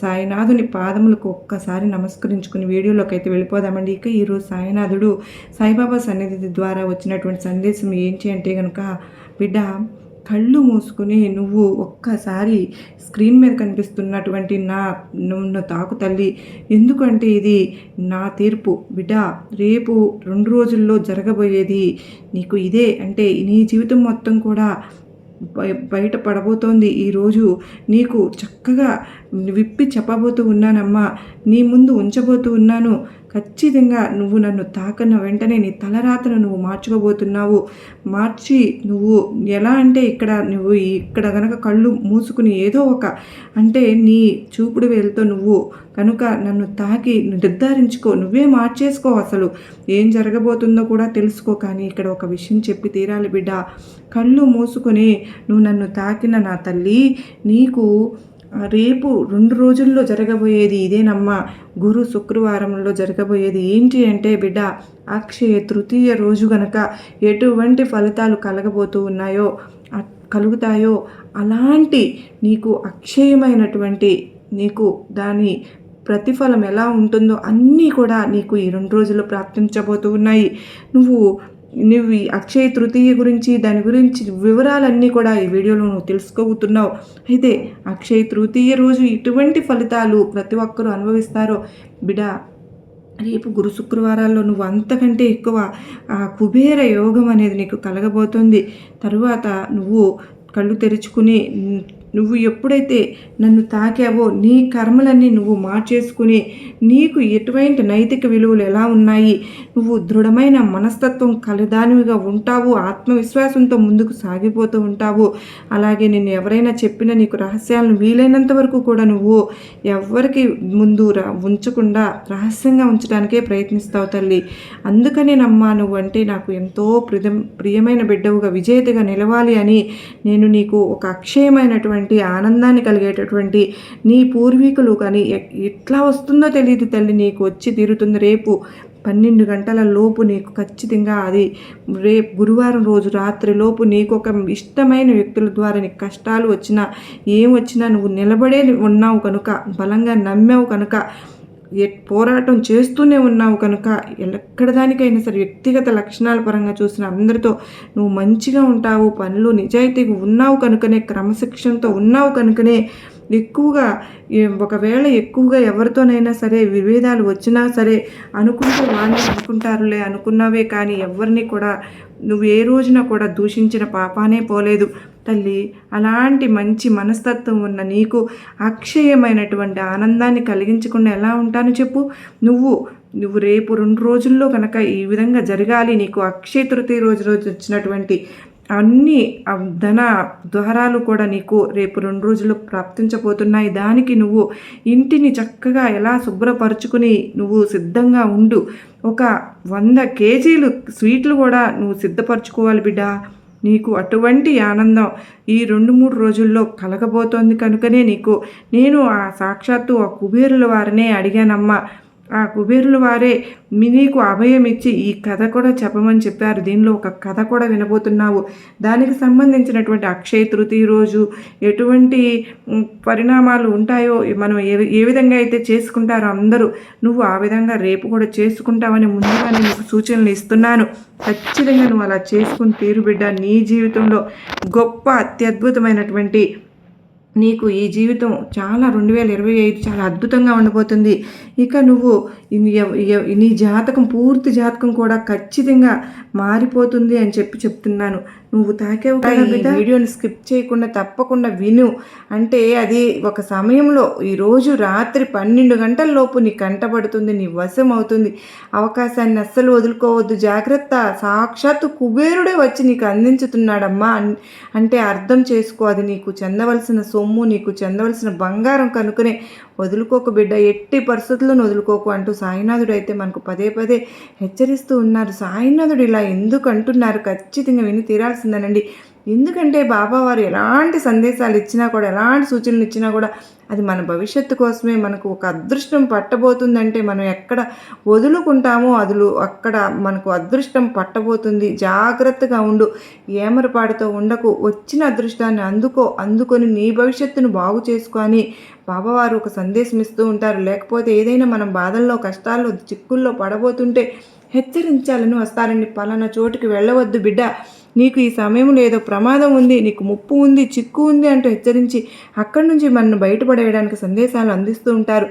సాయినాథుని పాదములకు ఒక్కసారి నమస్కరించుకుని వీడియోలోకి అయితే వెళ్ళిపోదామండి. ఇక ఈరోజు సాయినాథుడు సాయిబాబా సన్నిధి ద్వారా వచ్చినటువంటి సందేశం ఏంటి అంటే కనుక బిడ్డ కళ్ళు మూసుకుని నువ్వు ఒక్కసారి స్క్రీన్ మీద కనిపిస్తున్నటువంటి నా నన్ను తాకు తల్లి. ఎందుకంటే ఇది నా తీర్పు. బిడ్డ రేపు రెండు రోజుల్లో జరగబోయేది నీకు ఇదే. అంటే నీ జీవితం మొత్తం కూడా బయట పడబోతోంది. ఈరోజు నీకు చక్కగా విప్పి చెప్పబోతూ ఉన్నానమ్మా. నీ ముందు ఉంచబోతూ ఉన్నాను. ఖచ్చితంగా నువ్వు నన్ను తాకన్న వెంటనే నీ తలరాతను నువ్వు మార్చుకోబోతున్నావు. మార్చి నువ్వు ఎలా అంటే ఇక్కడ నువ్వు ఇక్కడ కనుక కళ్ళు మూసుకుని ఏదో ఒక అంటే నీ చూపుడు వేలుతో నువ్వు కనుక నన్ను తాకి నిర్ధారించుకో నువ్వే మార్చేసుకో అసలు. ఏం జరగబోతుందో కూడా తెలుసుకో కానీ ఇక్కడ ఒక విషయం చెప్పి తీరాలి బిడ్డ. కళ్ళు మూసుకొని నువ్వు నన్ను తాకిన నా తల్లి నీకు రేపు రెండు రోజుల్లో జరగబోయేది ఇదేనమ్మా గురు శుక్రవారంలో జరగబోయేది ఏంటి అంటే బిడ్డ అక్షయ తృతీయ రోజు గనక ఎటువంటి ఫలితాలు కలగబోతూ ఉన్నాయో కలుగుతాయో అలాంటి నీకు అక్షయమైనటువంటి నీకు దాని ప్రతిఫలం ఎలా ఉంటుందో అన్నీ కూడా నీకు ఈ రెండు రోజుల్లో ప్రాప్తించబోతూ ఉన్నాయి. నువ్వు నువ్వు అక్షయ తృతీయ గురించి దాని గురించి వివరాలన్నీ కూడా ఈ వీడియోలో నువ్వు తెలుసుకోబోతున్నావు. అయితే అక్షయ తృతీయ రోజు ఇటువంటి ఫలితాలు ప్రతి ఒక్కరూ అనుభవిస్తారో బిడ రేపు గురు శుక్రవారాల్లో నువ్వు అంతకంటే ఎక్కువ ఆ కుబేర యోగం అనేది నీకు కలగబోతుంది. తరువాత నువ్వు కళ్ళు తెరుచుకుని నువ్వు ఎప్పుడైతే నన్ను తాకావో నీ కర్మలన్నీ నువ్వు మార్చేసుకుని నీకు ఎటువంటి నైతిక విలువలు ఎలా ఉన్నాయి? నువ్వు దృఢమైన మనస్తత్వం కలదానివిగా ఉంటావు ఆత్మవిశ్వాసంతో ముందుకు సాగిపోతూ ఉంటావు. అలాగే నేను ఎవరైనా చెప్పిన నీకు రహస్యాలను వీలైనంత వరకు కూడా నువ్వు ఎవరికి ముందు రా ఉంచకుండా రహస్యంగా ఉంచడానికే ప్రయత్నిస్తావు తల్లి. అందుకనే నమ్మా నువ్వు అంటే నాకు ఎంతో ప్రియం ప్రియమైన బిడ్డవుగా విజేతగా నిలవాలి అని నేను నీకు ఒక అక్షయమైనటువంటి ఆనందాన్ని కలిగేటటువంటి నీ పూర్వీకులు కానీ ఎ- ఎట్లా వస్తుందో తెలియదు తల్లి నీకు వచ్చి తీరుతుంది. రేపు పన్నెండు గంటల లోపు నీకు ఖచ్చితంగా అది రేపు గురువారం రోజు రాత్రి లోపు నీకు ఒక ఇష్టమైన వ్యక్తుల ద్వారా నీకు కష్టాలు వచ్చినా ఏం వచ్చినా నువ్వు నిలబడే ఉన్నావు కనుక బలంగా నమ్మావు కనుక పోరాటం చేస్తూనే ఉన్నావు కనుక ఎక్కడ దానికైనా సరే వ్యక్తిగత లక్షణాల పరంగా చూసిన అందరితో నువ్వు మంచిగా ఉంటావు పనులు నిజాయితీగా ఉన్నావు కనుకనే క్రమశిక్షణతో ఉన్నావు కనుకనే ఎక్కువగా ఒకవేళ ఎక్కువగా ఎవరితోనైనా సరే విభేదాలు వచ్చినా సరే అనుకుంటే వాళ్ళు అనుకుంటారులే అనుకున్నావే కానీ ఎవరిని కూడా నువ్వు ఏ రోజున కూడా దూషించిన పాపానే పోలేదు. తల్లి అలాంటి మంచి మనస్తత్వం ఉన్న నీకు అక్షయమైనటువంటి ఆనందాన్ని కలిగించకుండా ఎలా ఉంటాను చెప్పు. నువ్వు నువ్వు రేపు రెండు రోజుల్లో కనుక ఈ విధంగా జరగాలి నీకు అక్షయ తృతీయ రోజు రోజు వచ్చినటువంటి అన్ని ధన ద్వారాలు కూడా నీకు రేపు రెండు రోజుల్లో ప్రాప్తించబోతున్నాయి. దానికి నువ్వు ఇంటిని చక్కగా ఎలా శుభ్రపరుచుకుని నువ్వు సిద్ధంగా ఉండు. ఒక వంద కేజీలు స్వీట్లు కూడా నువ్వు సిద్ధపరచుకోవాలి బిడ్డ. నీకు అటువంటి ఆనందం ఈ రెండు మూడు రోజుల్లో కలగబోతోంది కనుకనే నీకు. నేను ఆ సాక్షాత్తు ఆ కుబేరుల వారినే అడిగానమ్మా. ఆ కుబేరుల వారే మినీకు అభయం ఇచ్చి ఈ కథ కూడా చెప్పమని చెప్పారు. దీనిలో ఒక కథ కూడా వినబోతున్నావు. దానికి సంబంధించినటువంటి అక్షయ తృతీయ రోజు ఎటువంటి పరిణామాలు ఉంటాయో మనం ఏ ఏ విధంగా అయితే చేసుకుంటారో అందరూ నువ్వు ఆ విధంగా రేపు కూడా చేసుకుంటావని ముందుగానే నీకు సూచనలు ఇస్తున్నాను. ఖచ్చితంగా నువ్వు అలా చేసుకుని తీరు బిడ్డ. నీ జీవితంలో గొప్ప అత్యద్భుతమైనటువంటి నీకు ఈ జీవితం చాలా రెండు వేల ఇరవై ఐదు చాలా అద్భుతంగా ఉండబోతుంది. ఇక నువ్వు నీ జాతకం పూర్తి జాతకం కూడా ఖచ్చితంగా మారిపోతుంది అని చెప్పి చెప్తున్నాను. నువ్వు తాకేవు కదా వీడియోని స్కిప్ చేయకుండా తప్పకుండా విను. అంటే అది ఒక సమయంలో ఈరోజు రాత్రి పన్నెండు గంటల లోపు నీ కంటపడుతుంది నీ వశం అవుతుంది. అవకాశాన్ని అస్సలు వదులుకోవద్దు. జాగ్రత్త. సాక్షాత్తు కుబేరుడే వచ్చి నీకు అందించుతున్నాడమ్మా. అంటే అర్థం చేసుకో. అది నీకు చెందవలసిన సొమ్ము నీకు చెందవలసిన బంగారం కనుకనే వదులుకోకు బిడ్డ ఎట్టి పరిస్థితుల్లో వదులుకోకు అంటూ సాయినాథుడు అయితే మనకు పదే పదే హెచ్చరిస్తూ ఉన్నారు. సాయినాథుడు ఇలా ఎందుకు అంటున్నారు? ఖచ్చితంగా విని తీరాల్సిందేనండి. ఎందుకంటే బాబా వారు ఎలాంటి సందేశాలు ఇచ్చినా కూడా ఎలాంటి సూచనలు ఇచ్చినా కూడా అది మన భవిష్యత్తు కోసమే మనకు ఒక అదృష్టం పట్టబోతుందంటే మనం ఎక్కడ వదులుకుంటామో అదులు అక్కడ మనకు అదృష్టం పట్టబోతుంది. జాగ్రత్తగా ఉండు. ఏమరపాటుతో ఉండకు. వచ్చిన అదృష్టాన్ని అందుకో అందుకొని నీ భవిష్యత్తును బాగు చేసుకొని బాబావారు ఒక సందేశం ఇస్తూ ఉంటారు. లేకపోతే ఏదైనా మనం బాధల్లో కష్టాల్లో చిక్కుల్లో పడబోతుంటే హెచ్చరించాలని వస్తారండి. పలానా చోటుకి వెళ్ళవద్దు బిడ్డ. నీకు ఈ సమయంలో ఏదో ప్రమాదం ఉంది నీకు ముప్పు ఉంది చిక్కు ఉంది అంటూ హెచ్చరించి అక్కడి నుంచి మనను బయటపడేయడానికి సందేశాలు అందిస్తూ ఉంటారు.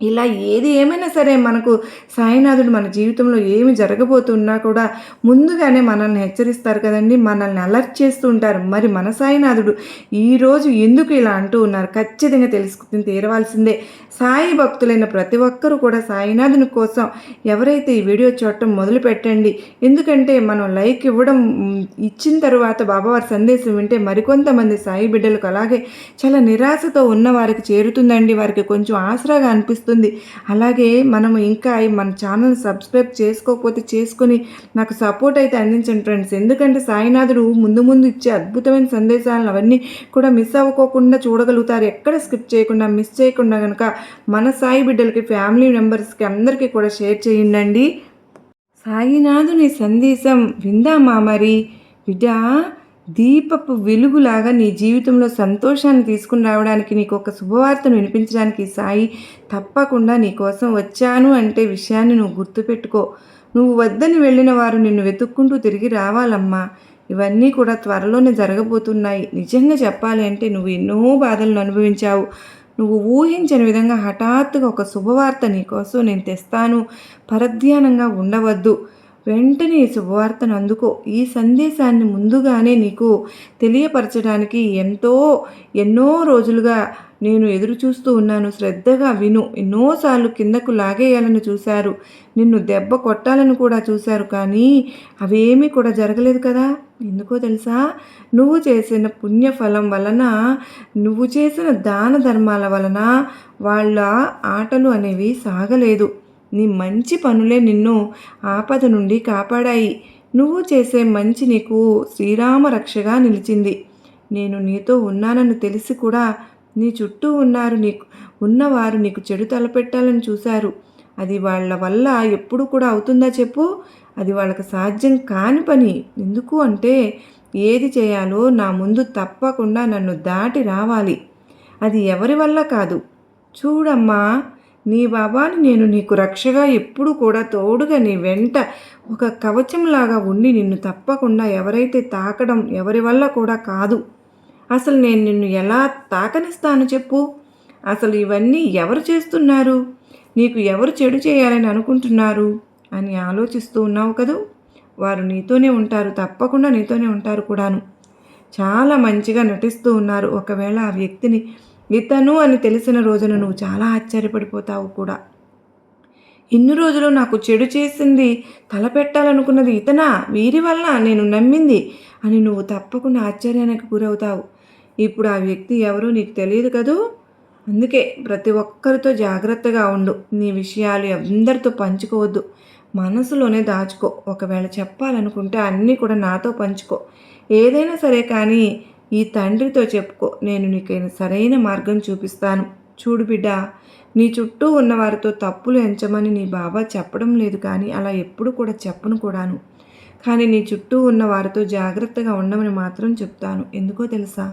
ఇలా ఏది ఏమైనా సరే మనకు సాయినాథుడు మన జీవితంలో ఏమి జరగబోతున్నా కూడా ముందుగానే మనల్ని హెచ్చరిస్తారు కదండి. మనల్ని అలర్ట్ చేస్తూ ఉంటారు. మరి మన సాయినాథుడు ఈరోజు ఎందుకు ఇలా అంటూ ఉన్నారు? ఖచ్చితంగా తెలుసుకుని తీరవలసిందే. సాయి భక్తులైన ప్రతి ఒక్కరూ కూడా సాయినాథుని కోసం ఎవరైతే ఈ వీడియో చూడటం మొదలు పెట్టండి. ఎందుకంటే మనం లైక్ ఇవ్వడం ఇచ్చిన తర్వాత బాబావారి సందేశం వింటే మరికొంతమంది సాయి బిడ్డలకు అలాగే చాలా నిరాశతో ఉన్న వారికి చేరుతుందండి. వారికి కొంచెం ఆసరాగా అనిపిస్తుంది వస్తుంది. అలాగే మనం ఇంకా మన ఛానల్ సబ్స్క్రైబ్ చేసుకోకపోతే చేసుకొని నాకు సపోర్ట్ అయితే అందించండి ఫ్రెండ్స్. ఎందుకంటే సాయినాథుడు ముందు ముందు ఇచ్చే అద్భుతమైన సందేశాలను అవన్నీ కూడా మిస్ అవ్వకోకుండా చూడగలుగుతారు. ఎక్కడ స్కిప్ చేయకుండా మిస్ చేయకుండా కనుక మన సాయి బిడ్డలకి ఫ్యామిలీ మెంబర్స్కి అందరికీ కూడా షేర్ చేయండి సాయినాథుని సందేశం విందామా మరి? బిడ్డ దీపపు వెలుగులాగా నీ జీవితంలో సంతోషాన్ని తీసుకుని రావడానికి నీకు ఒక శుభవార్తను వినిపించడానికి సాయి తప్పకుండా నీ కోసం వచ్చాను అంటే విషయాన్ని నువ్వు గుర్తుపెట్టుకో. నువ్వు వద్దని వెళ్ళిన వారు నిన్ను వెతుక్కుంటూ తిరిగి రావాలమ్మా. ఇవన్నీ కూడా త్వరలోనే జరగబోతున్నాయి. నిజంగా చెప్పాలి అంటే నువ్వు ఎన్నో బాధలను అనుభవించావు. నువ్వు ఊహించని విధంగా హఠాత్తుగా ఒక శుభవార్త నీకోసం నేను తెస్తాను. పరధ్యానంగా ఉండవద్దు. వెంటనే ఈ శుభవార్తను అందుకో. ఈ సందేశాన్ని ముందుగానే నీకు తెలియపరచడానికి ఎంతో ఎన్నో రోజులుగా నేను ఎదురు చూస్తూ ఉన్నాను. శ్రద్ధగా విను. ఎన్నోసార్లు కిందకు లాగేయాలని చూశారు. నిన్ను దెబ్బ కొట్టాలని కూడా చూశారు. కానీ అవేమీ కూడా జరగలేదు కదా? ఎందుకో తెలుసా? నువ్వు చేసిన పుణ్యఫలం వలన నువ్వు చేసిన దాన ధర్మాల వలన వాళ్ళ ఆటలు అనేవి సాగలేదు. నీ మంచి పనులే నిన్ను ఆపద నుండి కాపాడాయి. నువ్వు చేసే మంచి నీకు శ్రీరామ రక్షగా నిలిచింది. నేను నీతో ఉన్నానని తెలిసి కూడా నీ చుట్టూ ఉన్నారు నీకు ఉన్నవారు నీకు చెడు తలపెట్టాలని చూశారు. అది వాళ్ళ వల్ల ఎప్పుడు కూడా అవుతుందా చెప్పు? అది వాళ్ళకి సాధ్యం కాని పని. ఎందుకు అంటే ఏది చేయాలో నా ముందు తప్పకుండా నన్ను దాటి రావాలి. అది ఎవరి వల్ల కాదు. చూడమ్మా నీ బాబాని నేను నీకు రక్షగా ఎప్పుడు కూడా తోడుగా నీ వెంట ఒక కవచంలాగా ఉండి నిన్ను తప్పకుండా ఎవరైతే తాకడం ఎవరి వల్ల కూడా కాదు. అసలు నేను నిన్ను ఎలా తాకనిస్తాను చెప్పు. అసలు ఇవన్నీ ఎవరు చేస్తున్నారు? నీకు ఎవరు చెడు చేయాలని అనుకుంటున్నారు? అని ఆలోచిస్తూ ఉన్నావు కదూ? వారు నీతోనే ఉంటారు తప్పకుండా నీతోనే ఉంటారు కూడాను. చాలా మంచిగా నటిస్తూ ఉన్నారు. ఒకవేళ ఆ వ్యక్తిని ఇతను అని తెలిసిన రోజున నువ్వు చాలా ఆశ్చర్యపడిపోతావు కూడా. ఇన్ని రోజులు నాకు చెడు చేసింది తలపెట్టాలనుకున్నది ఇతనా? వీరి వల్ల నేను నమ్మింది అని నువ్వు తప్పకుండా ఆశ్చర్యానికి గురవుతావు. ఇప్పుడు ఆ వ్యక్తి ఎవరో నీకు తెలియదు కదూ? అందుకే ప్రతి ఒక్కరితో జాగ్రత్తగా ఉండు. నీ విషయాలు అందరితో పంచుకోవద్దు. మనసులోనే దాచుకో. ఒకవేళ చెప్పాలనుకుంటే అన్నీ కూడా నాతో పంచుకో. ఏదైనా సరే కానీ ఈ తండ్రితో చెప్పుకో నేను నీకైనా సరైన మార్గం చూపిస్తాను. చూడు బిడ్డ నీ చుట్టూ ఉన్నవారితో తప్పులు ఎంచమని నీ బాబా చెప్పడం లేదు కానీ అలా ఎప్పుడు కూడా చెప్పను కూడాను. కానీ నీ చుట్టూ ఉన్న వారితో జాగ్రత్తగా ఉండమని మాత్రం చెప్తాను. ఎందుకో తెలుసా?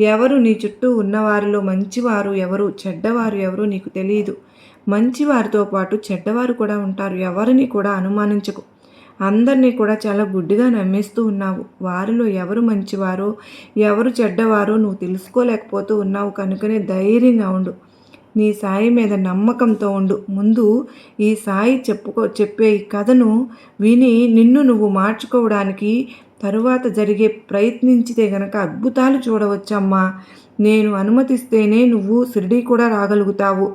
ఎవరు నీ చుట్టూ ఉన్నవారిలో మంచివారు ఎవరు చెడ్డవారు ఎవరు నీకు తెలియదు. మంచివారితో పాటు చెడ్డవారు కూడా ఉంటారు. ఎవరిని కూడా అనుమానించకు. అందరినీ కూడా చాలా గుడ్డిగా నమ్మేస్తూ ఉన్నావు. వారిలో ఎవరు మంచివారో ఎవరు చెడ్డవారో నువ్వు తెలుసుకోలేకపోతూ ఉన్నావు కనుకనే ధైర్యంగా ఉండు. నీ సాయి మీద నమ్మకంతో ఉండు. ముందు ఈ సాయి చెప్పుకో చెప్పే ఈ కథను విని నిన్ను నువ్వు మార్చుకోవడానికి తరువాత జరిగే ప్రయత్నించితే గనక అద్భుతాలు చూడవచ్చమ్మా. నేను అనుమతిస్తేనే నువ్వు షిరిడీ కూడా రాగలుగుతావు.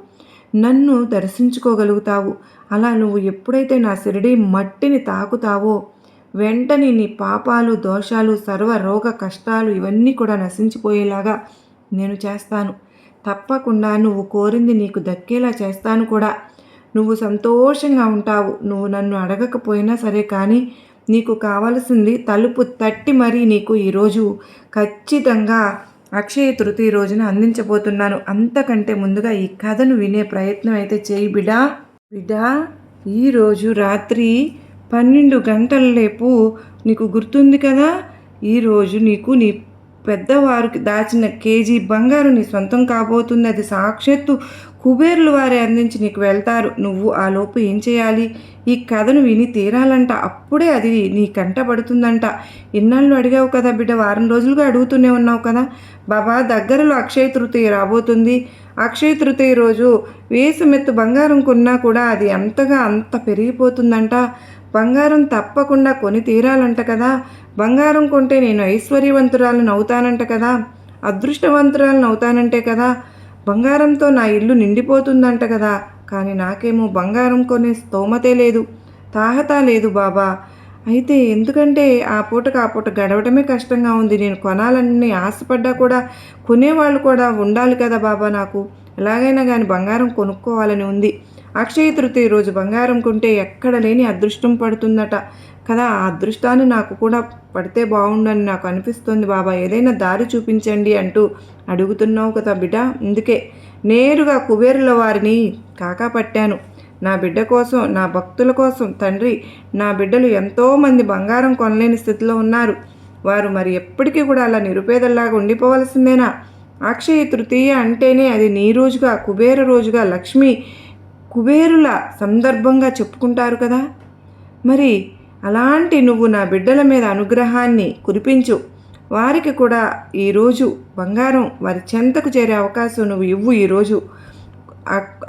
నన్ను దర్శించుకోగలుగుతావు. అలా నువ్వు ఎప్పుడైతే నా షిరిడి మట్టిని తాకుతావో వెంటనే నీ పాపాలు దోషాలు సర్వ రోగ కష్టాలు ఇవన్నీ కూడా నశించిపోయేలాగా నేను చేస్తాను. తప్పకుండా నువ్వు కోరింది నీకు దక్కేలా చేస్తాను కూడా. నువ్వు సంతోషంగా ఉంటావు. నువ్వు నన్ను అడగకపోయినా సరే కానీ నీకు కావలసింది తలుపు తట్టి మరీ నీకు ఈరోజు ఖచ్చితంగా అక్షయ తృతీయ రోజున అందించబోతున్నాను. అంతకంటే ముందుగా ఈ కథను వినే ప్రయత్నం అయితే చేయి బిడా. బిడ్డా ఈరోజు రాత్రి పన్నెండు గంటల రేపు నీకు గుర్తుంది కదా? ఈరోజు నీకు నీ పెద్దవారికి దాచిన కేజీ బంగారు నీ సొంతం కాబోతుంది అది సాక్షాత్తు కుబేరులు వారే అందించి నీకు వెళ్తారు. నువ్వు ఆ లోపు ఏం చేయాలి? ఈ కథను విని తీరాలంట. అప్పుడే అది నీ కంట పడుతుందంట. ఇన్నాళ్ళు అడిగావు కదా బిడ్డ వారం రోజులుగా అడుగుతూనే ఉన్నావు కదా. బాబా దగ్గరలో అక్షయ తృతీయ రాబోతుంది. అక్షయ తృతీయ రోజు వేసమెత్తు బంగారం కొన్నా కూడా అది అంతగా అంత పెరిగిపోతుందంట. బంగారం తప్పకుండా కొని తీరాలంట కదా. బంగారం కొంటే నేను ఐశ్వర్యవంతురాలను అవుతానంట కదా. అదృష్టవంతురాలను అవుతానంటే కదా. బంగారంతో నా ఇల్లు నిండిపోతుందంట కదా. కానీ నాకేమో బంగారం కొనే స్తోమతే లేదు. తాహతా లేదు బాబా. అయితే ఎందుకంటే ఆ పూటకు ఆ పూట గడవడమే కష్టంగా ఉంది. నేను కొనాలని ఆశపడ్డా కూడా కొనేవాళ్ళు కూడా ఉండాలి కదా బాబా నాకు. ఎలాగైనా కానీ బంగారం కొనుక్కోవాలని ఉంది. అక్షయ తృతీయ రోజు బంగారం కొంటే ఎక్కడ లేని అదృష్టం పడుతుందట. కదా ఆ అదృష్టాన్ని నాకు కూడా పడితే బాగుండని నాకు అనిపిస్తుంది బాబా. ఏదైనా దారి చూపించండి అంటూ అడుగుతున్నావు కదా బిడ్డ. అందుకే నేరుగా కుబేరుల వారిని కాకా పట్టాను. నా బిడ్డ కోసం నా భక్తుల కోసం తండ్రి నా బిడ్డలు ఎంతోమంది బంగారం కొనలేని స్థితిలో ఉన్నారు. వారు మరి ఎప్పటికీ కూడా అలా నిరుపేదల్లాగా ఉండిపోవలసిందేనా? అక్షయ తృతీయ అంటేనే అది నీ రోజుగా కుబేర రోజుగా లక్ష్మి కుబేరుల సందర్భంగా చెప్పుకుంటారు కదా. మరి అలాంటి నువ్వు నా బిడ్డల మీద అనుగ్రహాన్ని కురిపించు. వారికి కూడా ఈరోజు బంగారం వారి చెంతకు చేరే అవకాశం నువ్వు ఇవ్వు ఈరోజు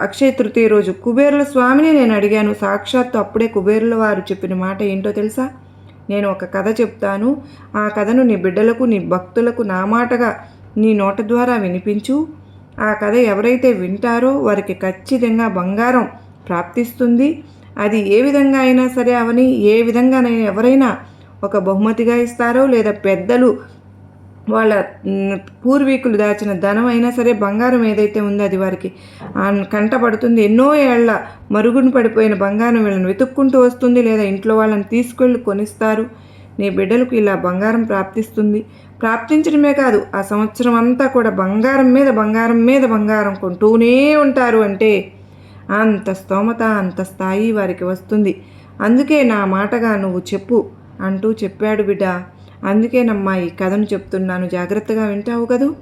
అక్షయ తృతీయ రోజు. కుబేరుల స్వామిని నేను అడిగాను. సాక్షాత్తు అప్పుడే కుబేరుల వారు చెప్పిన మాట ఏంటో తెలుసా? నేను ఒక కథ చెప్తాను. ఆ కథను నీ బిడ్డలకు నీ భక్తులకు నా మాటగా నీ నోట ద్వారా వినిపించు. ఆ కథ ఎవరైతే వింటారో వారికి ఖచ్చితంగా బంగారం ప్రాప్తిస్తుంది. అది ఏ విధంగా అయినా సరే అవని ఏ విధంగానైనా ఎవరైనా ఒక బహుమతిగా ఇస్తారో లేదా పెద్దలు వాళ్ళ పూర్వీకులు దాచిన ధనం అయినా సరే బంగారం ఏదైతే ఉందో అది వారికి కంటపడుతుంది. ఎన్నో ఏళ్ళ మరుగున పడిపోయిన బంగారం వీళ్ళని వెతుక్కుంటూ వస్తుంది లేదా ఇంట్లో వాళ్ళని తీసుకెళ్ళి కొనిస్తారు. నీ బిడ్డలకు ఇలా బంగారం ప్రాప్తిస్తుంది. ప్రాప్తించడమే కాదు ఆ సంవత్సరం అంతా కూడా బంగారం మీద బంగారం మీద బంగారం కొంటూనే ఉంటారు అంటే అంత స్తోమత అంత స్థాయి వారికి వస్తుంది. అందుకే నా మాటగా నువ్వు చెప్పు అంటూ చెప్పాడు బిడ్డ. అందుకేనమ్మా ఈ కథను చెప్తున్నాను. జాగ్రత్తగా వింటావు కదూ?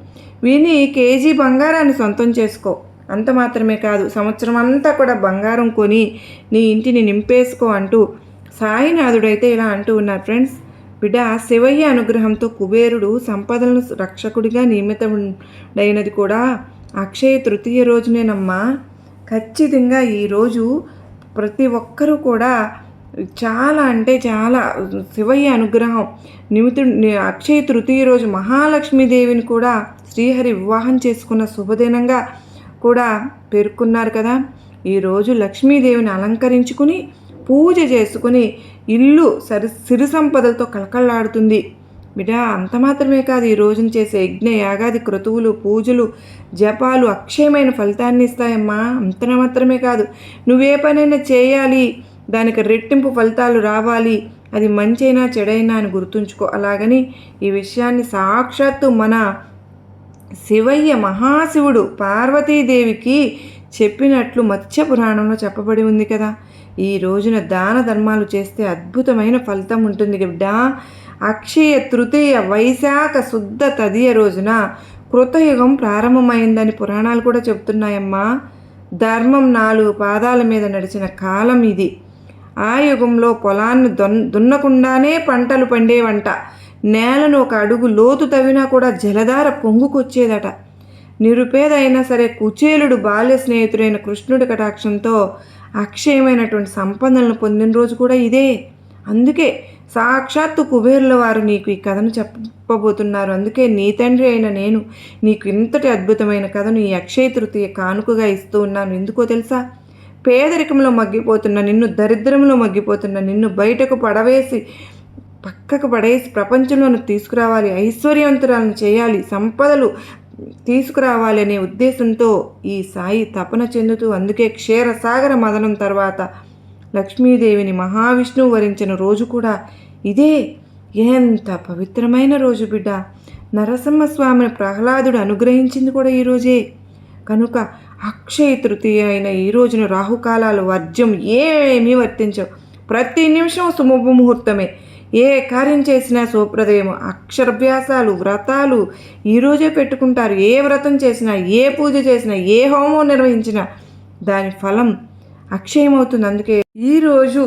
విని కేజీ బంగారాన్ని సొంతం చేసుకో. అంత మాత్రమే కాదు సంవత్సరం అంతా కూడా బంగారం కొని నీ ఇంటిని నింపేసుకో అంటూ సాయినాథుడైతే ఇలా అంటూ ఉన్నారు ఫ్రెండ్స్. బిడ్డ శివయ్య అనుగ్రహంతో కుబేరుడు సంపదలను రక్షకుడిగా నియమితమైనది కూడా అక్షయ తృతీయ రోజునేనమ్మా. ఖచ్చితంగా ఈరోజు ప్రతి ఒక్కరూ కూడా చాలా అంటే చాలా శివయ్య అనుగ్రహం. నిమితు అక్షయ తృతీయ రోజు మహాలక్ష్మీదేవిని కూడా శ్రీహరి వివాహం చేసుకున్న శుభదినంగా కూడా పేర్కొన్నారు కదా. ఈరోజు లక్ష్మీదేవిని అలంకరించుకుని పూజ చేసుకుని ఇల్లు సరి సిరి సంపదలతో కళకళలాడుతుంది. బిడా అంత మాత్రమే కాదు ఈ రోజున చేసే యజ్ఞ యాగాది క్రతువులు పూజలు జపాలు అక్షయమైన ఫలితాన్ని ఇస్తాయమ్మా. అంత మాత్రమే కాదు నువ్వే పనైనా చేయాలి దానికి రెట్టింపు ఫలితాలు రావాలి అది మంచైనా చెడైనా అని గుర్తుంచుకో. అలాగని ఈ విషయాన్ని సాక్షాత్తు మన శివయ్య మహాశివుడు పార్వతీదేవికి చెప్పినట్లు మత్స్య పురాణంలో చెప్పబడి ఉంది కదా. ఈ రోజున దాన ధర్మాలు చేస్తే అద్భుతమైన ఫలితం ఉంటుంది బిడ్డా. అక్షయ తృతీయ వైశాఖ శుద్ధ తదియ రోజున కృతయుగం ప్రారంభమైందని పురాణాలు కూడా చెప్తున్నాయమ్మా. ధర్మం నాలుగు పాదాల మీద నడిచిన కాలం ఇది. ఆ యుగంలో పొలాన్ని దొన్ దున్నకుండానే పంటలు పండేవంట. నేలను ఒక అడుగు లోతు తవ్వినా కూడా జలధార పొంగుకొచ్చేదట. నిరుపేద అయినా సరే కుచేలుడు బాల్య స్నేహితుడైన కృష్ణుడి కటాక్షంతో అక్షయమైనటువంటి సంపదలను పొందిన రోజు కూడా ఇదే. అందుకే సాక్షాత్తు కుబేరుల వారు నీకు ఈ కథను చెప్పబోతున్నారు. అందుకే నీ తండ్రి అయిన నేను నీకు ఇంతటి అద్భుతమైన కథను ఈ అక్షయ తృతీయ కానుకగా ఇస్తూ ఉన్నాను. ఎందుకో తెలుసా? పేదరికంలో మగ్గిపోతున్న నిన్ను దరిద్రంలో మగ్గిపోతున్న నిన్ను బయటకు పడవేసి పక్కకు పడేసి ప్రపంచంలోను తీసుకురావాలి ఐశ్వర్యవంతురాలను చేయాలి సంపదలు తీసుకురావాలనే ఉద్దేశంతో ఈ సాయి తపన చెందుతూ అందుకే క్షీరసాగర మదనం తర్వాత లక్ష్మీదేవిని మహావిష్ణువు వరించిన రోజు కూడా ఇదే. ఎంత పవిత్రమైన రోజు బిడ్డ. నరసింహస్వామిని ప్రహ్లాదుడు అనుగ్రహించింది కూడా ఈరోజే కనుక అక్షయ తృతీయ అయిన ఈ రోజున రాహుకాలాలు వర్జ్యం ఏమీ వర్తించవు. ప్రతి నిమిషం శుభముహూర్తమే ఏ కార్యం చేసినా శుభప్రదయం అక్షరభ్యాసాలు వ్రతాలు ఈరోజే పెట్టుకుంటారు. ఏ వ్రతం చేసినా ఏ పూజ చేసినా ఏ హోమం నిర్వహించినా దాని ఫలం అక్షయమవుతుంది. అందుకే ఈరోజు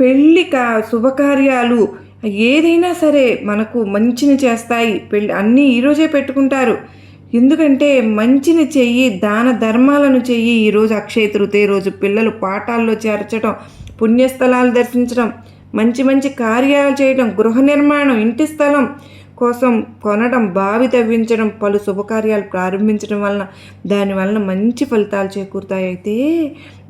పెళ్ళి కా శుభకార్యాలు ఏదైనా సరే మనకు మంచిని చేస్తాయి. పెళ్ళి అన్నీ ఈరోజే పెట్టుకుంటారు. ఎందుకంటే మంచిని చెయ్యి దాన ధర్మాలను చెయ్యి ఈరోజు అక్షయ తృతీయ రోజు. పిల్లలు పాఠాల్లో చేర్చడం పుణ్యస్థలాలు దర్శించడం మంచి మంచి కార్యాలు చేయడం గృహ నిర్మాణం ఇంటి స్థలం కోసం కొనడం బావి తవ్వించడం పలు శుభకార్యాలు ప్రారంభించడం వలన దాని వలన మంచి ఫలితాలు చేకూరుతాయి. అయితే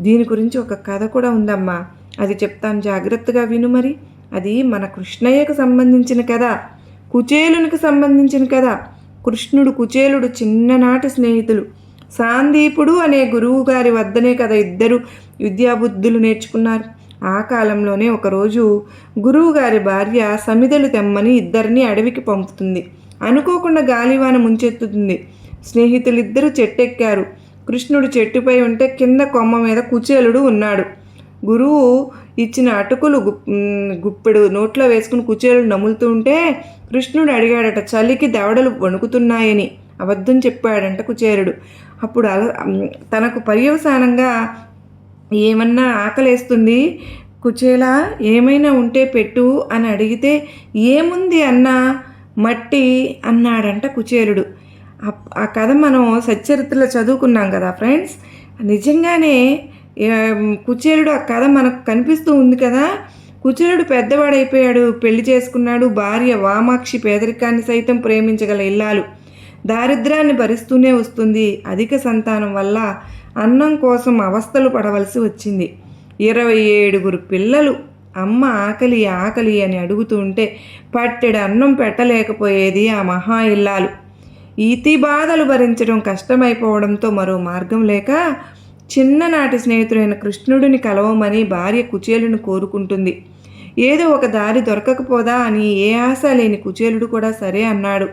దీని గురించి ఒక కథ కూడా ఉందమ్మా. అది చెప్తాను జాగ్రత్తగా విను మరి. అది మన కృష్ణయ్యకు సంబంధించిన కథ కుచేలునికి సంబంధించిన కథ. కృష్ణుడు కుచేలుడు చిన్ననాటి స్నేహితులు. సాందీపుడు అనే గురువు గారి వద్దనే కదా ఇద్దరు విద్యాబుద్ధులు నేర్చుకున్నారు. ఆ కాలంలోనే ఒకరోజు గురువుగారి భార్య సమిదలు తెమ్మని ఇద్దరిని అడవికి పంపుతుంది. అనుకోకుండా గాలివాన ముంచెత్తుతుంది. స్నేహితులిద్దరూ చెట్టెక్కారు. కృష్ణుడు చెట్టుపై ఉంటే కింద కొమ్మ మీద కుచేలుడు ఉన్నాడు. గురువు ఇచ్చిన అటుకులు గుప్పెడు నోట్లో వేసుకుని కుచేలుడు నములుతూ ఉంటే కృష్ణుడు అడిగాడట చలికి దవడలు వణుకుతున్నాయని. అబద్ధం చెప్పాడంట కుచేరుడు అప్పుడు అల తనకు పర్యవసానంగా ఏమన్నా ఆకలేస్తుంది? కుచేలా ఏమైనా ఉంటే పెట్టు అని అడిగితే ఏముంది అన్నా? మట్టి అన్నాడంట కుచేలుడు. ఆ కథ మనం సచ్చరిత్రలో చదువుకున్నాం కదా ఫ్రెండ్స్. నిజంగానే కుచేలుడు ఆ కథ మనకు కనిపిస్తూ ఉంది కదా. కుచేలుడు పెద్దవాడైపోయాడు పెళ్ళి చేసుకున్నాడు భార్య వామాక్షి పేదరికాన్ని సైతం ప్రేమించగల ఇల్లాలు. దారిద్ర్యాన్ని భరిస్తూనే వస్తుంది. అధిక సంతానం వల్ల అన్నం కోసం అవస్థలు పడవలసి వచ్చింది. ఇరవై ఏడుగురు పిల్లలు అమ్మ ఆకలి ఆకలి అని అడుగుతూ ఉంటే పట్టెడు అన్నం పెట్టలేకపోయేది ఆ మహా ఇల్లాలు. ఇతి బాధలు భరించడం కష్టమైపోవడంతో మరో మార్గం లేక చిన్ననాటి స్నేహితుడైన కృష్ణుడిని కలవమని భార్య కుచేలును కోరుకుంటుంది. ఏదో ఒక దారి దొరకకపోదా అని ఏ ఆశ లేని కుచేలుడు కూడా సరే అన్నాడు.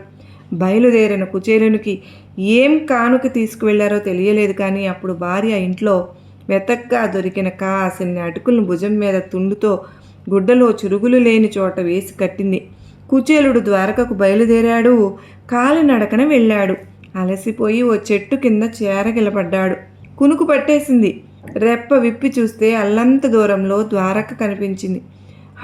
బయలుదేరిన కుచేలునికి ఏం కానుక తీసుకువెళ్ళారో తెలియలేదు కానీ అప్పుడు భార్య ఇంట్లో వెతక్గా దొరికిన కాసిన్ని అటుకులను భుజం మీద తుండుతో గుడ్డలో చురుగులు లేని చోట వేసి కట్టింది. కుచేలుడు ద్వారకకు బయలుదేరాడు. కాలినడకన వెళ్ళాడు. అలసిపోయి ఓ చెట్టు కింద చేరగిలబడ్డాడు కునుకు పట్టేసింది. రెప్ప విప్పి చూస్తే అల్లంత దూరంలో ద్వారక కనిపించింది.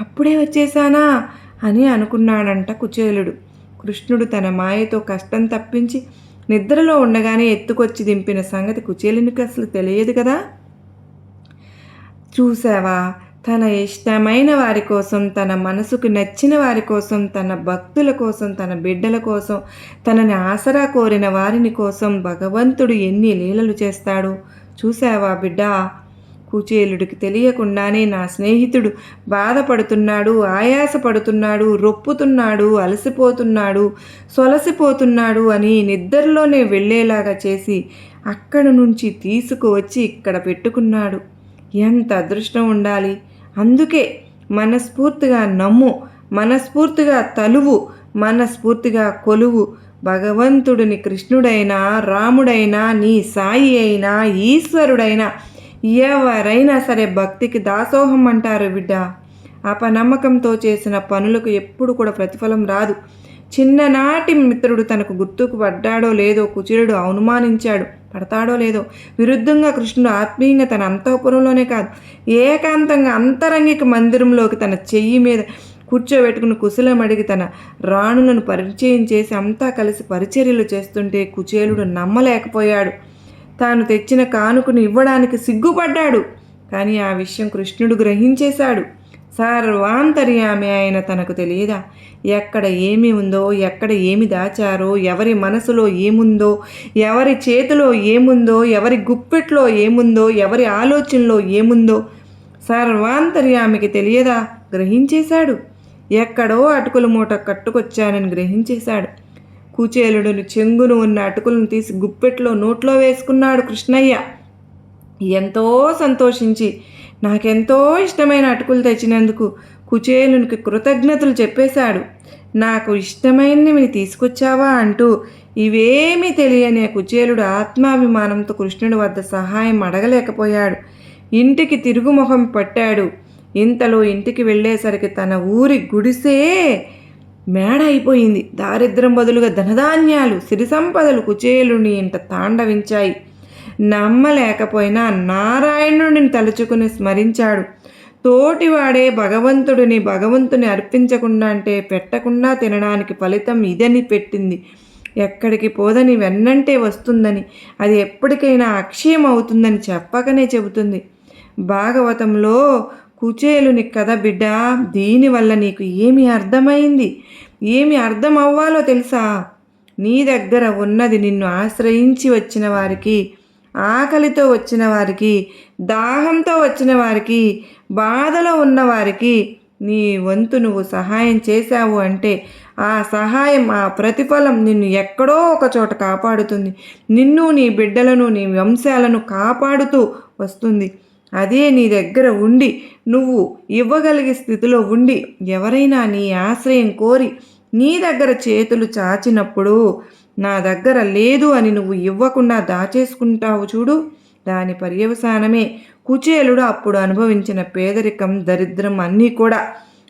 అప్పుడే వచ్చేసానా అని అనుకున్నాడంట కుచేలుడు. కృష్ణుడు తన మాయతో కష్టం తప్పించి నిద్రలో ఉండగానే ఎత్తుకొచ్చి దింపిన సంగతి కుచేలునికి అసలు తెలియదు కదా? చూసావా తన ఇష్టమైన వారి కోసం తన మనసుకు నచ్చిన వారి కోసం తన భక్తుల కోసం తన బిడ్డల కోసం తనని ఆసరా కోరిన వారిని కోసం భగవంతుడు ఎన్ని లీలలు చేస్తాడు? చూసావా బిడ్డ? కుచేలుడికి తెలియకుండానే నా స్నేహితుడు బాధపడుతున్నాడు ఆయాసపడుతున్నాడు రొప్పుతున్నాడు అలసిపోతున్నాడు సొలసిపోతున్నాడు అని నిద్రలోనే వెళ్ళేలాగా చేసి అక్కడ నుంచి తీసుకువచ్చి ఇక్కడ పెట్టుకున్నాడు. ఎంత అదృష్టం ఉండాలి. అందుకే మనస్ఫూర్తిగా నమ్ము మనస్ఫూర్తిగా తలువు మనస్ఫూర్తిగా కొలువు. భగవంతుడిని కృష్ణుడైనా రాముడైనా నీ సాయి అయినా ఈశ్వరుడైనా ఎవరైనా సరే భక్తికి దాసోహం అంటారు బిడ్డ. అపనమ్మకంతో చేసిన పనులకు ఎప్పుడు కూడా ప్రతిఫలం రాదు. చిన్ననాటి మిత్రుడు తనకు గుర్తుకు పడ్డాడో లేదో కుచిరుడు అనుమానించాడు. పడతాడో లేదో? విరుద్ధంగా కృష్ణుడు ఆత్మీయంగా తన అంతఃపురంలోనే కాదు ఏకాంతంగా అంతరంగిక మందిరంలోకి తన చెయ్యి మీద కూర్చోబెట్టుకుని కుశలం అడిగి తన రాణులను పరిచయం చేసి అంతా కలిసి పరిచర్యలు చేస్తుంటే కుచేలుడు నమ్మలేకపోయాడు. తాను తెచ్చిన కానుకను ఇవ్వడానికి సిగ్గుపడ్డాడు. కానీ ఆ విషయం కృష్ణుడు గ్రహించేశాడు. సర్వాంతర్యామి ఆయన తనకు తెలియదా? ఎక్కడ ఏమి ఉందో ఎక్కడ ఏమి దాచారో ఎవరి మనసులో ఏముందో ఎవరి చేతిలో ఏముందో ఎవరి గుప్పెట్లో ఏముందో ఎవరి ఆలోచనలో ఏముందో సర్వాంతర్యామికి తెలియదా? గ్రహించేశాడు. ఎక్కడో అటుకుల మూట కట్టుకొచ్చానని గ్రహించేశాడు. కుచేలుడుని చెంగును ఉన్న అటుకులను తీసి గుప్పెట్లో నోట్లో వేసుకున్నాడు కృష్ణయ్య. ఎంతో సంతోషించి నాకెంతో ఇష్టమైన అటుకులు తెచ్చినందుకు కుచేలునికి కృతజ్ఞతలు చెప్పేశాడు. నాకు ఇష్టమైనవి తీసుకొచ్చావా అంటూ ఇవేమీ తెలియని కుచేలుడు ఆత్మాభిమానంతో కృష్ణుడి వద్ద సహాయం అడగలేకపోయాడు. ఇంటికి తిరుగుముఖం పట్టాడు. ఇంతలో ఇంటికి వెళ్ళేసరికి తన ఊరి గుడిసే మేడ అయిపోయింది. దారిద్రం బదులుగా ధనధాన్యాలు సిరి సంపదలు కుచేలుని ఇంట తాండవించాయి. నమ్మలేకపోయినా నారాయణుడిని తలుచుకుని స్మరించాడు. తోటివాడే భగవంతుడిని భగవంతుని అర్పించకుండా అంటే పెట్టకుండా తినడానికి ఫలితం ఇదని పెట్టింది. ఎక్కడికి పోదని వెన్నంటే వస్తుందని అది ఎప్పటికైనా అక్షయం అవుతుందని చెప్పకనే చెబుతుంది. భాగవతంలో కుచేలుని కథ బిడ్డ దీనివల్ల నీకు ఏమి అర్థమైంది? ఏమి అర్థం అవ్వాలో తెలుసా? నీ దగ్గర ఉన్నది నిన్ను ఆశ్రయించి వచ్చిన వారికి ఆకలితో వచ్చిన వారికి దాహంతో వచ్చిన వారికి బాధలో ఉన్నవారికి నీ వంతు నువ్వు సహాయం చేశావు అంటే ఆ సహాయం ఆ ప్రతిఫలం నిన్ను ఎక్కడో ఒక చోట కాపాడుతుంది. నిన్ను నీ బిడ్డలను నీ వంశాలను కాపాడుతూ వస్తుంది. అదే నీ దగ్గర ఉండి నువ్వు ఇవ్వగలిగే స్థితిలో ఉండి ఎవరైనా నీ ఆశ్రయం కోరి నీ దగ్గర చేతులు చాచినప్పుడు నా దగ్గర లేదు అని నువ్వు ఇవ్వకుండా దాచేసుకుంటావు చూడు. దాని పర్యవసానమే కుచేలుడు అప్పుడు అనుభవించిన పేదరికం దరిద్రం అన్నీ కూడా.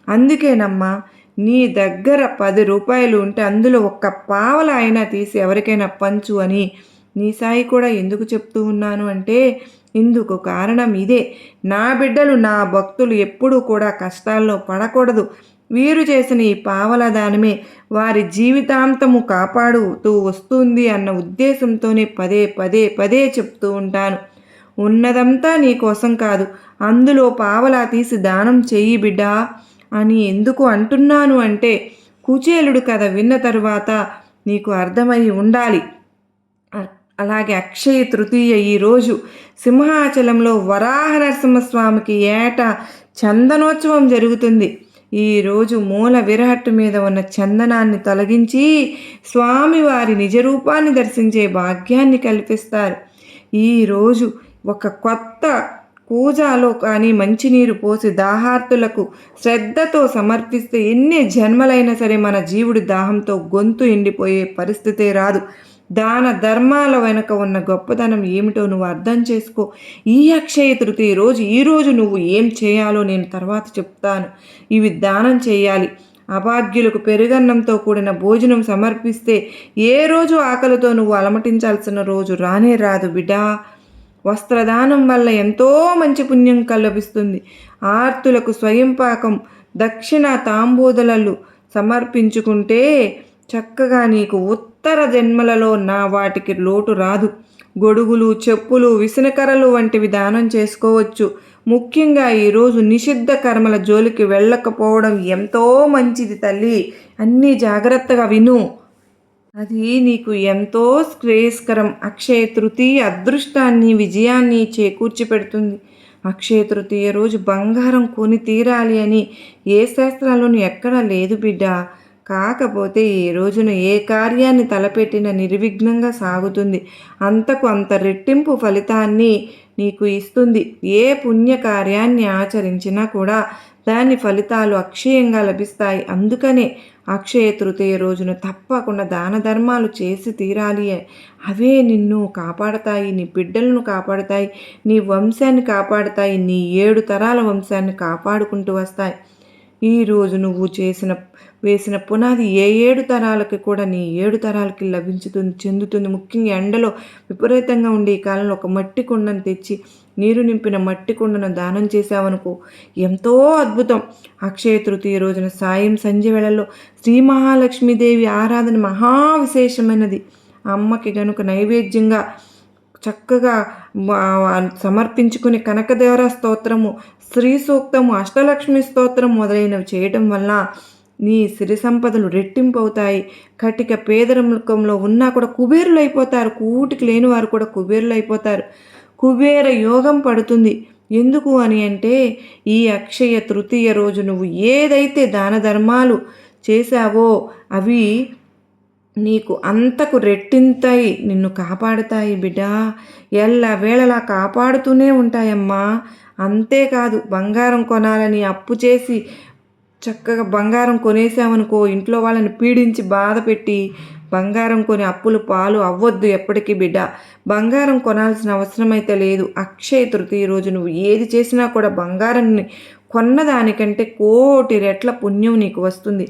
అందుకేనమ్మా నీ దగ్గర పది రూపాయలు ఉంటే అందులో ఒక్క పావల అయినా తీసి ఎవరికైనా పంచు అని నీ సాయి కూడా ఎందుకు చెప్తూ ఉన్నాను అంటే ఇందుకు కారణం ఇదే. నా బిడ్డలు నా భక్తులు ఎప్పుడూ కూడా కష్టాల్లో పడకూడదు. వీరు చేసిన ఈ పావల దానమే వారి జీవితాంతము కాపాడుతూ వస్తుంది అన్న ఉద్దేశంతోనే పదే పదే పదే చెప్తూ ఉంటాను. ఉన్నదంతా నీ కోసం కాదు అందులో పావలా తీసి దానం చెయ్యి బిడ్డా అని ఎందుకు అంటున్నాను అంటే కుచేలుడు కథ విన్న తరువాత నీకు అర్థమై ఉండాలి. అలాగే అక్షయ తృతీయ ఈరోజు సింహాచలంలో వరాహ నరసింహస్వామికి ఏటా చందనోత్సవం జరుగుతుంది. ఈరోజు మూల విరహట్టు మీద ఉన్న చందనాన్ని తొలగించి స్వామివారి నిజరూపాన్ని దర్శించే భాగ్యాన్ని కల్పిస్తారు. ఈరోజు ఒక కొత్త పూజలో కానీ మంచినీరు పోసి దాహార్తులకు శ్రద్ధతో సమర్పిస్తే ఎన్ని జన్మలైనా సరే మన జీవుడి దాహంతో గొంతు ఎండిపోయే పరిస్థితే రాదు. దాన ధర్మాల వెనుక ఉన్న గొప్పతనం ఏమిటో నువ్వు అర్థం చేసుకో. ఈ అక్షయ తృతీయ రోజు ఈరోజు నువ్వు ఏం చేయాలో నేను తర్వాత చెప్తాను. ఇవి దానం చేయాలి. అభాగ్యులకు పెరుగన్నంతో కూడిన భోజనం సమర్పిస్తే ఏ రోజు ఆకలితో నువ్వు అలమటించాల్సిన రోజు రానే రాదు బిడా. వస్త్రదానం వల్ల ఎంతో మంచి పుణ్యం కల్పిస్తుంది. ఆర్తులకు స్వయంపాకం దక్షిణ తాంబూదలలు సమర్పించుకుంటే చక్కగా నీకు ఉత్తర జన్మలలో నా వాటికి లోటు రాదు. గొడుగులు చెప్పులు విసనకరలు వంటివి దానం చేసుకోవచ్చు. ముఖ్యంగా ఈరోజు నిషిద్ధ కర్మల జోలికి వెళ్ళకపోవడం ఎంతో మంచిది తల్లి. అన్నీ జాగ్రత్తగా విను. అది నీకు ఎంతో శ్రేయస్కరం. అక్షయ తృతీయ అదృష్టాన్ని విజయాన్ని చేకూర్చి పెడుతుంది అక్షయ తృతీయ రోజు బంగారం కొని తీరాలి అని ఏ శాస్త్రాల్లోనూ ఎక్కడా లేదు బిడ్డ. కాకపోతే ఈ రోజున ఏ కార్యాన్ని తలపెట్టిన నిర్విఘ్నంగా సాగుతుంది. అంతకు అంత రెట్టింపు ఫలితాన్ని నీకు ఇస్తుంది. ఏ పుణ్యకార్యాన్ని ఆచరించినా కూడా దాని ఫలితాలు అక్షయంగా లభిస్తాయి. అందుకనే అక్షయ తృతీయ రోజున తప్పకుండా దాన ధర్మాలు చేసి తీరాలి. అవే నిన్ను కాపాడతాయి నీ బిడ్డలను కాపాడతాయి నీ వంశాన్ని కాపాడతాయి నీ ఏడు తరాల వంశాన్ని కాపాడుకుంటూ వస్తాయి. ఈరోజు నువ్వు చేసిన వేసిన పునాది ఏ ఏడు తరాలకి కూడా నీ ఏడు తరాలకి లభించుతుంది చెందుతుంది. ముఖ్యంగా ఎండలో విపరీతంగా ఉండే ఈ కాలంలో ఒక మట్టి కుండను తెచ్చి నీరు నింపిన మట్టి కుండను దానం చేశావనుకో ఎంతో అద్భుతం. అక్షయ తృతీయ రోజున సాయం సంధ్య వేళల్లో శ్రీ మహాలక్ష్మీదేవి ఆరాధన మహా విశేషమైనది అమ్మకి గనుక నైవేద్యంగా చక్కగా సమర్పించుకుని కనకదేవర స్తోత్రము శ్రీ సూక్తము అష్టలక్ష్మి స్తోత్రం మొదలైనవి చేయటం వల్ల నీ సిరి సంపదలు రెట్టింపు అవుతాయి కటిక పేదరికంలో ఉన్నా కూడా కుబేరులు అయిపోతారు కూటికి లేని వారు కూడా కుబేరులు అయిపోతారు కుబేర యోగం పడుతుంది. ఎందుకు అని అంటే ఈ అక్షయ తృతీయ రోజు నువ్వు ఏదైతే దాన ధర్మాలు చేశావో అవి నీకు అంతకు రెట్టింతాయి. నిన్ను కాపాడుతాయి బిడ్డ. ఎల్ల వేళలా కాపాడుతూనే ఉంటాయమ్మా. అంతేకాదు బంగారం కొనాలని అప్పు చేసి చక్కగా బంగారం కొనేసామనుకో ఇంట్లో వాళ్ళని పీడించి బాధ పెట్టి బంగారం కొని అప్పులు పాలు అవ్వద్దు ఎప్పటికీ బిడ్డ. బంగారం కొనాల్సిన అవసరం అయితే లేదు. అక్షయ తృతీయ రోజు నువ్వు ఏది చేసినా కూడా బంగారాన్ని కొన్నదానికంటే కోటి రెట్ల పుణ్యం నీకు వస్తుంది.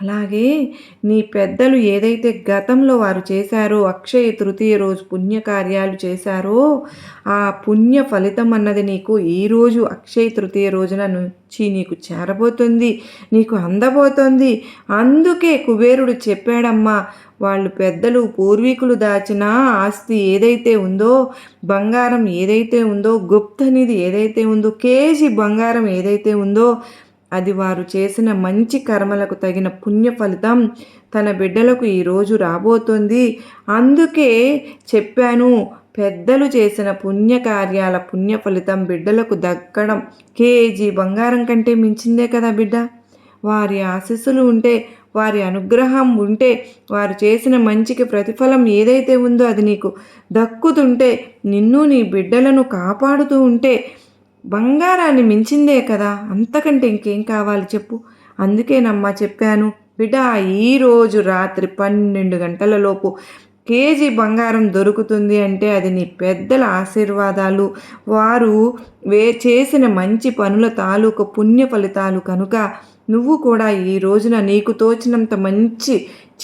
అలాగే నీ పెద్దలు ఏదైతే గతంలో వారు చేశారో అక్షయ తృతీయ రోజు పుణ్యకార్యాలు చేశారో ఆ పుణ్య ఫలితం అన్నది నీకు ఈరోజు అక్షయ తృతీయ రోజున నుంచి నీకు చేరబోతుంది నీకు అందబోతుంది. అందుకే కుబేరుడు చెప్పాడమ్మా వాళ్ళు పెద్దలు పూర్వీకులు దాచిన ఆస్తి ఏదైతే ఉందో బంగారం ఏదైతే ఉందో గుప్తనిధి ఏదైతే ఉందో కేజీ బంగారం ఏదైతే ఉందో అది వారు చేసిన మంచి కర్మలకు తగిన పుణ్య ఫలితం తన బిడ్డలకు ఈరోజు రాబోతోంది. అందుకే చెప్పాను పెద్దలు చేసిన పుణ్యకార్యాల పుణ్య ఫలితం బిడ్డలకు దక్కడం. కేజీ బంగారం కంటే మించిందే కదా బిడ్డ? వారి ఆశస్సులు ఉంటే వారి అనుగ్రహం ఉంటే వారు చేసిన మంచికి ప్రతిఫలం ఏదైతే ఉందో అది నీకు దక్కుతుంటే నిన్ను నీ బిడ్డలను కాపాడుతూ ఉంటే బంగారాన్ని మించిందే కదా. అంతకంటే ఇంకేం కావాలి చెప్పు. అందుకేనమ్మా చెప్పాను. బిడ్డ ఈరోజు రాత్రి పన్నెండు గంటల లోపు కేజీ బంగారం దొరుకుతుంది అంటే అది నీ పెద్దల ఆశీర్వాదాలు. వారు వే చేసిన మంచి పనుల తాలూకు పుణ్య ఫలితాలు కనుక నువ్వు కూడా ఈ రోజున నీకు తోచినంత మంచి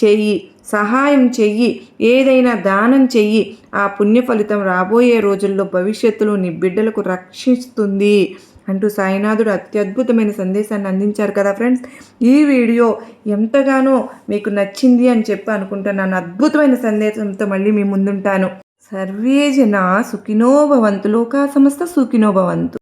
చెయ్యి సహాయం చెయ్యి. ఏదైనా దానం చెయ్యి. ఆ పుణ్య ఫలితం రాబోయే రోజుల్లో భవిష్యత్తులో నీ బిడ్డలకు రక్షిస్తుంది అంటూ సాయినాథుడు అత్యద్భుతమైన సందేశాన్ని అందించారు కదా ఫ్రెండ్స్. ఈ వీడియో ఎంతగానో మీకు నచ్చింది అని చెప్పి అనుకుంటున్నాను. అద్భుతమైన సందేశంతో మళ్ళీ మీ ముందుంటాను. సర్వే జన సుఖినోభవంతు లోకా సమస్త సుఖినోభవంతు